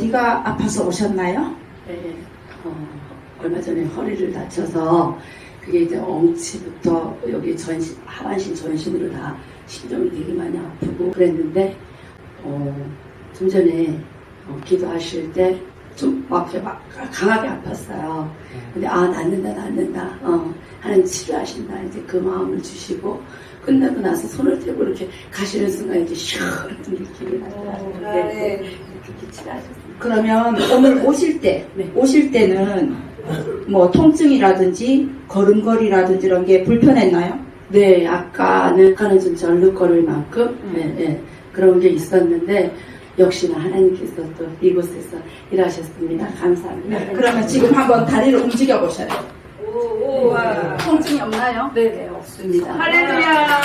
어디가 아파서 오셨나요? 네, 어, 얼마 전에 허리를 다쳐서 그게 이제 엉치부터 여기 전신, 하반신 전신으로 다 신경이 되게 많이 아프고 그랬는데 어, 좀 전에 어, 기도하실 때 좀 막, 이렇게 막 강하게 아팠어요. 근데 아 낫는다 낫는다 어, 하나님 치료하신다 이제 그 마음을 주시고 끝나고 나서 손을 대고 이렇게 가시는 순간 이제 느낌이 나더라고요. 네, 네. 이렇게 치료하셨습니다. 그러면 오늘 오실 때, 네. 오실 때는 뭐 통증이라든지 걸음걸이라든지 이런 게 불편했나요? 네, 아까는 아까는 좀 절룩거릴 만큼 네, 네, 그런 게 있었는데 역시나 하나님께서 또 이곳에서 일하셨습니다. 감사합니다. 네, 그러면 지금 한번 다리를 움직여 보셔요. 오, 와. 통증이 없나요? 네, 네, 없습니다. 할렐루야.